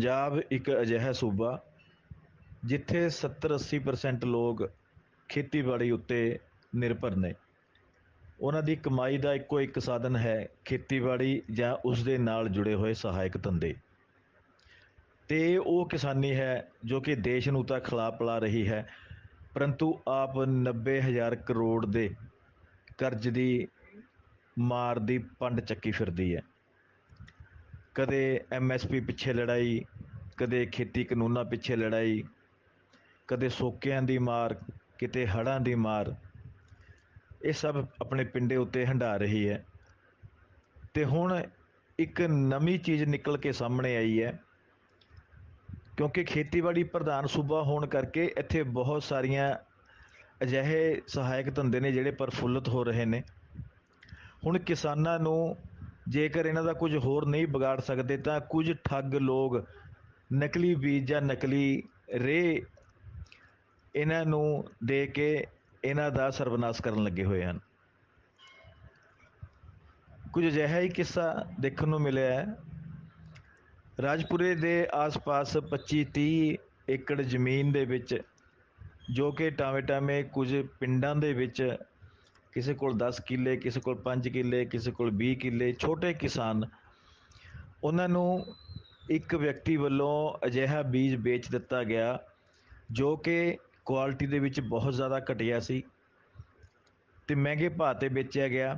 ਪੰਜਾਬ ਇੱਕ ਅਜਿਹਾ ਸੂਬਾ ਜਿੱਥੇ 70-80% ਲੋਕ ਖੇਤੀਬਾੜੀ ਉੱਤੇ ਨਿਰਭਰ ਨੇ। ਉਹਨਾਂ ਦੀ ਕਮਾਈ ਦਾ ਇੱਕੋ ਇੱਕ ਸਾਧਨ ਹੈ ਖੇਤੀਬਾੜੀ ਜਾਂ ਉਸ ਦੇ ਨਾਲ ਜੁੜੇ ਹੋਏ ਸਹਾਇਕ ਧੰਦੇ। ਤੇ ਉਹ ਕਿਸਾਨੀ ਹੈ ਜੋ ਕਿ ਦੇਸ਼ ਨੂੰ ਤਾਂ ਖਿਲਾ ਪਿਲਾ ਰਹੀ ਹੈ, ਪਰੰਤੂ ਆਪ 90000 ਕਰੋੜ ਦੇ ਕਰਜ਼ ਦੀ ਮਾਰ ਦੀ ਪੰਡ ਚੱਕੀ ਫਿਰਦੀ ਹੈ। ਕਦੇ ਐਮਐਸਪੀ ਪਿੱਛੇ ਲੜਾਈ ਕਦੇ ਖੇਤੀ ਕਾਨੂੰਨਾਂ ਪਿੱਛੇ ਲੜਾਈ, ਕਦੇ ਸੋਕਿਆਂ ਦੀ ਮਾਰ, ਕਿਤੇ ਹੜ੍ਹਾਂ ਦੀ ਮਾਰ, ਇਹ ਸਭ ਆਪਣੇ ਪਿੰਡੇ ਉੱਤੇ ਹੰਢਾ ਰਹੀ ਹੈ। ਤੇ ਹੁਣ ਇੱਕ ਨਵੀਂ ਚੀਜ਼ ਨਿਕਲ ਕੇ ਸਾਹਮਣੇ ਆਈ ਹੈ, ਕਿਉਂਕਿ ਖੇਤੀਬਾੜੀ ਪ੍ਰਧਾਨ ਸੂਬਾ ਹੋਣ ਕਰਕੇ ਇੱਥੇ ਬਹੁਤ ਸਾਰੀਆਂ ਅਜਿਹੇ ਸਹਾਇਕ ਧੰਦੇ ਨੇ ਜਿਹੜੇ ਪ੍ਰਫੁੱਲਤ ਹੋ ਰਹੇ ਨੇ। ਹੁਣ ਕਿਸਾਨਾਂ ਨੂੰ ਜੇਕਰ ਇਹਨਾਂ ਦਾ ਕੁਝ ਹੋਰ ਨਹੀਂ ਵਿਗਾੜ ਸਕਦੇ ਤਾਂ ਕੁਝ ਠੱਗ ਲੋਕ ਨਕਲੀ ਬੀਜ ਜਾਂ ਨਕਲੀ ਰੇ ਇਹਨਾਂ ਨੂੰ ਦੇ ਕੇ ਇਹਨਾਂ ਦਾ ਸਰਵਨਾਸ਼ ਕਰਨ ਲੱਗੇ ਹੋਏ ਹਨ। ਕੁਝ ਅਜਿਹਾ ਹੀ ਕਿੱਸਾ ਦੇਖਣ ਨੂੰ ਮਿਲਿਆ ਹੈ। ਰਾਜਪੁਰੇ ਦੇ ਆਸ-ਪਾਸ 25-30 ਏਕੜ ਜ਼ਮੀਨ ਦੇ ਵਿੱਚ, ਜੋ ਕਿ ਟਾਵੇਂ-ਟਾਵੇਂ ਕੁਝ ਪਿੰਡਾਂ ਦੇ ਵਿੱਚ ਕਿਸੇ ਕੋਲ 10 ਕਿੱਲੇ, ਕਿਸੇ ਕੋਲ 5 ਕਿੱਲੇ, ਕਿਸੇ ਕੋਲ 20 ਕਿੱਲੇ ਛੋਟੇ ਕਿਸਾਨ, ਉਹਨਾਂ ਨੂੰ ਇੱਕ ਵਿਅਕਤੀ ਵੱਲੋਂ ਅਜਿਹਾ ਬੀਜ ਵੇਚ ਦਿੱਤਾ ਗਿਆ, ਜੋ ਕਿ ਕੁਆਲਿਟੀ ਦੇ ਵਿੱਚ ਬਹੁਤ ਜ਼ਿਆਦਾ ਘਟੀਆ ਸੀ ਅਤੇ ਮਹਿੰਗੇ ਭਾਅ ਤੇ ਵੇਚਿਆ ਗਿਆ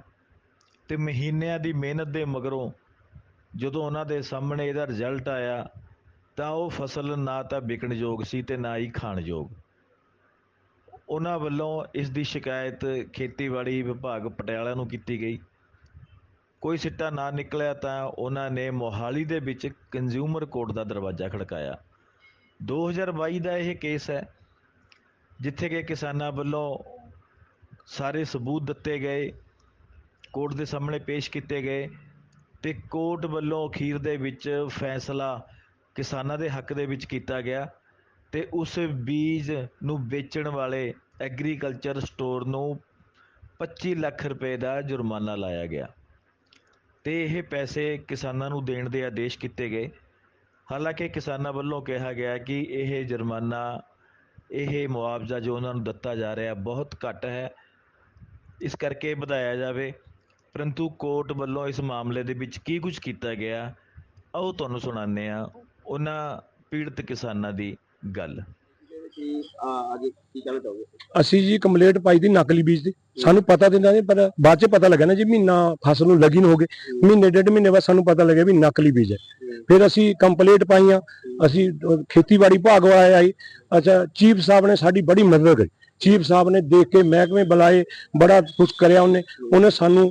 ਅਤੇ ਮਹੀਨਿਆਂ ਦੀ ਮਿਹਨਤ ਦੇ ਮਗਰੋਂ ਜਦੋਂ ਉਹਨਾਂ ਦੇ ਸਾਹਮਣੇ ਇਹਦਾ ਰਿਜ਼ਲਟ ਆਇਆ, ਤਾਂ ਉਹ ਫਸਲ ਨਾ ਤਾਂ ਵਿਕਣ ਯੋਗ ਸੀ ਅਤੇ ਨਾ ਹੀ ਖਾਣ ਯੋਗ। ਉਹਨਾਂ ਵੱਲੋਂ ਇਸ ਦੀ ਸ਼ਿਕਾਇਤ ਖੇਤੀਬਾੜੀ ਵਿਭਾਗ ਪਟਿਆਲਾ ਨੂੰ ਕੀਤੀ ਗਈ। ਕੋਈ ਸਿੱਟਾ ਨਾ ਨਿਕਲਿਆ ਤਾਂ ਉਹਨਾਂ ਨੇ ਮੋਹਾਲੀ ਦੇ ਵਿੱਚ ਕੰਜ਼ਿਊਮਰ ਕੋਰਟ ਦਾ ਦਰਵਾਜ਼ਾ ਖੜਕਾਇਆ। 2022 ਦਾ ਇਹ ਕੇਸ ਹੈ, ਜਿੱਥੇ ਕਿ ਕਿਸਾਨਾਂ ਵੱਲੋਂ ਸਾਰੇ ਸਬੂਤ ਦਿੱਤੇ ਗਏ ਕੋਰਟ ਦੇ ਸਾਹਮਣੇ ਪੇਸ਼ ਕੀਤੇ ਗਏ ਤੇ ਕੋਰਟ ਵੱਲੋਂ ਅਖੀਰ ਦੇ ਵਿੱਚ ਫੈਸਲਾ ਕਿਸਾਨਾਂ ਦੇ ਹੱਕ ਦੇ ਵਿੱਚ ਕੀਤਾ ਗਿਆ ਤੇ ਉਸ ਬੀਜ ਨੂੰ ਵੇਚਣ ਵਾਲੇ ਐਗਰੀਕਲਚਰ ਸਟੋਰ ਨੂੰ 25 ਲੱਖ ਰੁਪਏ ਦਾ ਜੁਰਮਾਨਾ ਲਾਇਆ ਗਿਆ। ਤੇ ਇਹ ਪੈਸੇ ਕਿਸਾਨਾਂ ਨੂੰ ਦੇਣ ਦੇ ਆਦੇਸ਼ ਕੀਤੇ ਗਏ। ਹਾਲਾਂਕਿ ਕਿਸਾਨਾਂ ਵੱਲੋਂ ਕਿਹਾ ਗਿਆ ਕਿ ਇਹ ਜੁਰਮਾਨਾ, ਇਹ ਮੁਆਵਜ਼ਾ ਜੋ ਉਹਨਾਂ ਨੂੰ ਦਿੱਤਾ ਜਾ ਰਿਹਾ ਬਹੁਤ ਘੱਟ ਹੈ। ਇਸ ਕਰਕੇ ਵਧਾਇਆ ਜਾਵੇ। ਪਰੰਤੂ ਕੋਰਟ ਵੱਲੋਂ ਇਸ ਮਾਮਲੇ ਦੇ ਵਿੱਚ ਕੀ ਕੁਝ ਕੀਤਾ ਗਿਆ, ਆਓ ਤੁਹਾਨੂੰ ਸੁਣਾਉਂਦੇ ਆ ਉਹਨਾਂ ਪੀੜਤ ਕਿਸਾਨਾਂ ਦੀ ਗੱਲ। ਕੀ ਅੱਗੇ ਕੀ ਕਹਿਣਾ ਚਾਹੋਗੇ? ਅਸੀਂ ਜੀ ਕੰਪਲੀਟ ਪਾਈ ਦੀ ਨਕਲੀ ਬੀਜ ਦੀ। ਸਾਨੂੰ ਪਤਾ ਦਿੰਦਾ ਨਹੀਂ ਪਰ ਬਾਅਦ ਚ ਪਤਾ ਲੱਗਾ ਨਾ ਜੀ ਮਹੀਨਾ ਫਸਲ ਨੂੰ ਲੱਗੀ ਨੂੰ ਹੋ ਗਏ। ਮਹੀਨੇ ਡੇਢ ਮਹੀਨੇ ਬਾਅਦ ਸਾਨੂੰ ਪਤਾ ਲੱਗਿਆ ਵੀ ਨਕਲੀ ਬੀਜ ਹੈ। ਫਿਰ ਅਸੀਂ ਕੰਪਲੀਟ ਪਾਈਆਂ। ਅਸੀਂ ਅਹ, ਖੇਤੀਬਾੜੀ ਵਿਭਾਗ ਵਾਲਾ ਆਈ ਅੱਛਾ ਚੀਫ ਸਾਹਿਬ ਨੇ ਸਾਡੀ ਬੜੀ ਮਦਦ ਕਰੀ। ਚੀਫ ਸਾਹਿਬ ਨੇ ਦੇਖ ਕੇ ਮਹਿਕਮੇ ਬੁਲਾਏ ਬੜਾ ਕੁਝ ਕਰਿਆ ਉਹਨੇ। ਉਹਨੇ ਸਾਨੂੰ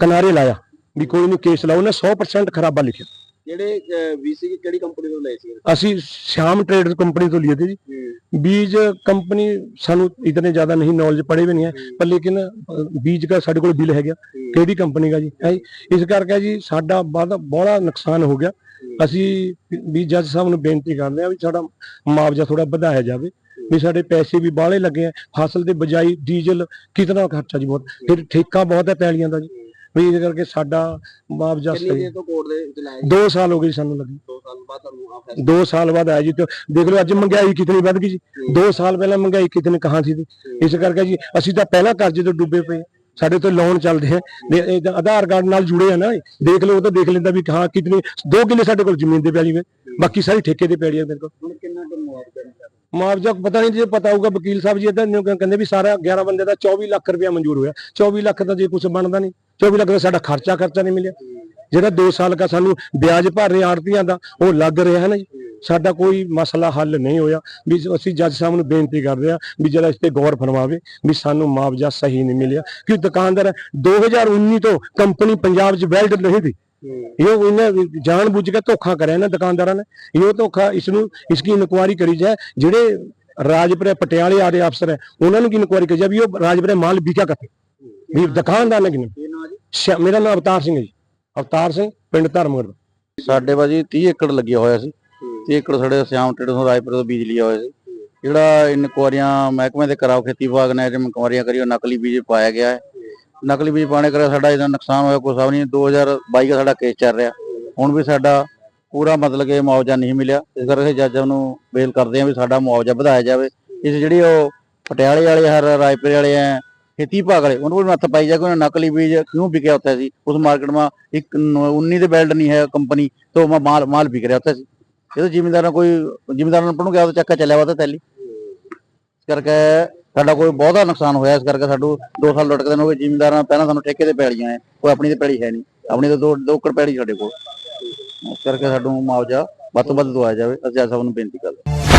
ਕਿਨਾਰੇ ਲਾਇਆ ਵੀ ਕੋਈ ਨਹੀਂ ਕੇਸ ਲਾਓ। ਉਹਨੇ 100% ਖਰਾਬਾ ਲਿਖਿਆ। ਜਿਹੜੇ ਵੀਸੀ ਕਿਹੜੀ ਕੰਪਨੀ ਤੋਂ ਲਏ ਸੀ ਅਸੀਂ ਸ਼ਾਮ ਟ੍ਰੇਡਰ ਕੰਪਨੀ ਤੋਂ ਲਏ थे जी बीज कंपनी ਸਾਨੂੰ ਇਤਨੇ ਜ਼ਿਆਦਾ ਨਹੀਂ ਨੌਲੇਜ ਪੜੇ ਵੀ ਨਹੀਂ ਹੈ ਪਰ ਲੇਕਿਨ ਅ, ਬੀਜ ਦਾ ਸਾਡੇ ਕੋਲ ਬਿੱਲ ਹੈਗਾ ਕਿਹੜੀ ਕੰਪਨੀ ਦਾ ਜੀ ਹੈ ਜੀ। ਇਸ ਕਰਕੇ ਜੀ ਸਾਡਾ ਬਹੁਤ ਬੜਾ ਨੁਕਸਾਨ ਹੋ ਗਿਆ ਅਸੀਂ ਵੀ ਜੱਜ ਸਾਹਿਬ ਨੂੰ ਬੇਨਤੀ ਕਰਦੇ ਆ ਵੀ ਸਾਡਾ ਮੁਆਵਜ਼ਾ ਥੋੜਾ ਵਧਾਇਆ ਜਾਵੇ ਵੀ ਸਾਡੇ ਪੈਸੇ ਵੀ ਬਾਹਲੇ ਲੱਗੇ ਆ ਫਸਲ ਦੇ ਬਜਾਈ ਡੀਜ਼ਲ ਕਿਤਨਾ ਖਰਚਾ ਜੀ ਬਹੁਤ ਫਿਰ ਠੇਕਾ ਬਹੁਤ ਹੈ ਪੈਲੀਆਂ ਦਾ ਜੀ ਵੀ ਇਹਦੇ ਕਰਕੇ ਸਾਡਾ ਮੁਆਵਜ਼ਾ ਕਿੰਨੀ ਸਹੀ ਦੇਰ ਤੋਂ ਕੋਰਟ ਦੇ ਵਿੱਚ 2 ਸਾਲ ਹੋ ਗਏ ਜੀ ਸਾਨੂੰ ਲੱਗੀ। 2 ਸਾਲ ਬਾਅਦ ਤੁਹਾਨੂੰ ਆ ਫੈਸਲਾ 2 ਸਾਲ ਬਾਅਦ ਆਇਆ ਜੀ ਤੇ ਦੇਖ ਲਓ ਅੱਜ ਮਹਿੰਗਾਈ ਕਿਤਨੀ ਵੱਧ ਗਈ ਜੀ। 2 ਸਾਲ ਪਹਿਲਾਂ ਮਹਿੰਗਾਈ ਕਿਤਨੀ ਕਹਾਂ ਸੀ ਜੀ? ਇਸ ਕਰਕੇ ਜੀ ਅਸੀਂ ਤਾਂ ਪਹਿਲਾਂ ਕਰਜ਼ੇ ਤੋਂ ਡੁੱਬੇ ਪਏ। ਹਾਂ। ਸਾਡੇ ਤੋਂ ਲੋਨ ਚੱਲਦੇ ਦੇ- ਇਹ ਤਾਂ ਆਧਾਰ ਕਾਰਡ ਨਾਲ ਜੁੜੇ ਆ ਨਾ ਇਹ। ਦੇਖ ਲਓ ਉਹ ਤਾਂ ਦੇਖ ਲੈਂਦਾ ਵੀ ਹਾਂ ਕਿਤਨੀ 2 ਕਿੱਲੇ ਸਾਡੇ ਕੋਲ ਜ਼ਮੀਨ ਦੇ ਪੈਲੀ ਵੇ ਬਾਕੀ ਸਾਰੀ ਠੇਕੇ ਤੇ ਪੈੜੀ ਆ ਮੇਰੇ ਕੋਲ। ਹੁਣ ਕਿੰਨਾ ਕੁ ਮੁਆਵਜ਼ਾ ਮਿਲਦਾ ਮੁਆਵਜ਼ਾ ਪਤਾ ਨਹੀਂ ਜੇ ਪਤਾ ਹੋਊਗਾ, ਵਕੀਲ ਸਾਹਿਬ ਜੀ ਇਦਾਂ ਕਹਿੰਦੇ ਵੀ ਸਾਰਾ 11 ਬੰਦੇ ਦਾ 24 ਲੱਖ ਰੁਪਇਆ ਮਨਜ਼ੂਰ ਹੋਇਆ। 24 ਲੱਖ ਦਾ ਜੇ ਕੁਝ ਬਣਦਾ ਨਹੀਂ 24 ਲੱਖ ਦਾ ਸਾਡਾ ਖਰਚਾ ਖਰਚਾ ਨਹੀਂ ਮਿਲਿਆ। ਜਿਹੜਾ 2 ਸਾਲ ਦਾ ਸਾਨੂੰ ਵਿਆਜ ਭਰ ਰਹੇ ਆੜਤੀਆਂ ਦਾ, ਉਹ ਲੱਗ ਰਿਹਾ ਹੈ ਨਾ ਸਾਡਾ ਕੋਈ ਮਸਲਾ ਹੱਲ ਨਹੀਂ ਹੋਇਆ। ਵੀ ਅਸੀਂ ਜੱਜ ਸਾਹਿਬ ਨੂੰ ਬੇਨਤੀ ਕਰ ਰਹੇ ਆ ਵੀ ਜਰਾ ਇਸ ਤੇ ਗੌਰ ਫਰਮਾਵੇ ਵੀ ਸਾਨੂੰ ਮੁਆਵਜ਼ਾ ਸਹੀ ਨਹੀਂ ਮਿਲਿਆ। ਕਿ ਦੁਕਾਨਦਾਰ 2019 ਤੋਂ ਕੰਪਨੀ ਪੰਜਾਬ 'ਚ ਵੈਲਡ ਨਹੀਂ ਦੀ ਇਹ ਇਹਨੇ ਜਾਣ ਬੁੱਝ ਕੇ ਧੋਖਾ ਕਰਿਆ ਇਹਨਾਂ ਦੁਕਾਨਦਾਰਾਂ ਨੇ। ਇਹ ਧੋਖਾ ਇਸ ਨੂੰ ਇਸ ਦੀ ਇਨਕੁਆਇਰੀ ਕਰੀ ਜਾਏ। ਜਿਹੜੇ ਰਾਜਪੁਰੇ ਪਟਿਆਲੇ ਆਦੇ ਅਫਸਰ ਹੈ ਉਹਨਾਂ ਨੂੰ ਕੀ ਇਨਕੁਆਇਰੀ ਕਰੀ ਜਾਏ ਵੀ ਉਹ ਰਾਜਪੁਰੇ ਮਾਲ ਵਿਕਿਆ ਕਿੱਥੇ? ਵੀ ਦੁਕਾਨਦਾਰ ਨੇ ਕਿਨੇ? ਮੇਰਾ ਨਾਮ ਅਵਤਾਰ ਸਿੰਘ ਹੈ ਜੀ। ਅਵਤਾਰ ਸਿੰਘ ਪਿੰਡ ਧਰਮਗੜ ਸਾਡੇ ਬਾਜੀ 30 ਏਕੜ ਲੱਗਿਆ ਹੋਇਆ ਸੀ। 30 ਏਕੜ ਸਾਡੇ ਸਿਆਮ ਟੇਡ ਤੋਂ ਰਾਜਪੁਰ ਤੋਂ ਬੀਜ ਲਿਆ ਹੋਇਆ ਸੀ। ਜਿਹੜਾ ਇਨਕੁਆਰੀਆਂ ਮਹਿਕਮੇ ਦੇ ਕਰਾਓ ਖੇਤੀ ਵਿਭਾਗ ਨੇ ਜਿਵੇਂ ਇਨਕੁਆਰੀਆਂ ਕਰੀ ਉਹ ਨਕਲੀ ਬੀਜ ਪਾਇਆ ਗਿਆ ਹੈ। ਨਕਲੀ ਬੀਜ ਪਾਣੇ ਕਰਿਆ ਸਾਡਾ ਇਹਦਾ ਨੁਕਸਾਨ ਹੋਇਆ, ਕੋਈ ਸਭ ਨਹੀਂ 2022 ਦਾ ਸਾਡਾ ਕੇਸ ਚੱਲ ਰਿਹਾ। ਹੁਣ ਵੀ ਸਾਡਾ ਪੂਰਾ ਮਤਲਬ ਕਿ ਮੁਆਵਜ਼ਾ ਨਹੀਂ ਮਿਲਿਆ, ਇਸ ਕਰਕੇ ਜੱਜਾਂ ਨੂੰ ਬੇਲ ਕਰਦੇ ਆ ਵੀ ਸਾਡਾ ਮੁਆਵਜ਼ਾ ਵਧਾਇਆ ਜਾਵੇ। ਇਸ ਜਿਹੜੀ ਉਹ ਪਟਿਆਲੇ ਵਾਲੇ, ਹਰ ਰਾਏਪੁਰ ਵਾਲੇ ਆ ਖੇਤੀ ਵਿਭਾਗ ਵਾਲੇ, ਉਹਨਾਂ ਕੋਲ ਨੱਥ ਪਾਈ ਜਾ ਕੇ ਉਹਨਾਂ ਨਕਲੀ ਬੀਜ ਕਿਉਂ ਵਿਕਿਆ ਉੱਥੇ ਸੀ? ਉਸ ਮਾਰਕੀਟ ਮਾ ਇੱਕ ਨ- 19 ਦੇ ਬੈਲਟ ਨਹੀਂ ਹੈ ਕੰਪਨੀ ਤੋਂ ਮਾ ਮਾਲ ਮਾਲ ਵਿਕ ਰਿਹਾ ਉੱਥੇ ਸੀ। ਇਹ ਤਾਂ ਜ਼ਿਮੀਂਦਾਰਾਂ ਕੋਈ ਜ਼ਿਮੀਂਦਾਰਾਂ ਨੂੰ ਪਣੂ ਗਿਆ ਤਾਂ ਚੱਕਾ ਚੱਲਿਆ ਵਾ ਤਾਂ ਤੈਲੀ। ਇਸ ਕਰਕੇ ਸਾਡਾ ਕੋਈ ਬਹੁਤਾ ਨੁਕਸਾਨ ਹੋਇਆ, ਇਸ ਕਰਕੇ ਸਾਨੂੰ 2 ਸਾਲ ਲੁੱਟ ਕੇ ਹੋ ਜ਼ਿਮੀਂਦਾਰਾਂ ਪਹਿਲਾਂ ਸਾਨੂੰ ਠੇਕੇ ਤੇ ਪੈਲੀਆਂ ਹੈ ਕੋਈ ਆਪਣੀ ਤੇ ਪੈਲੀ ਹੈ ਨਹੀਂ, ਆਪਣੀ ਤਾਂ 2 2 ਏਕੜ ਪੈਲੀ ਸਾਡੇ ਕੋਲ। ਇਸ ਕਰਕੇ ਸਾਨੂੰ ਮੁਆਵਜ਼ਾ ਵੱਧ ਤੋਂ ਵੱਧ ਦਵਾਇਆ ਜਾਵੇ, ਅਸੀਂ ਜੱਜ ਸਾਹਿਬ ਨੂੰ ਬੇਨਤੀ ਕਰਦੇ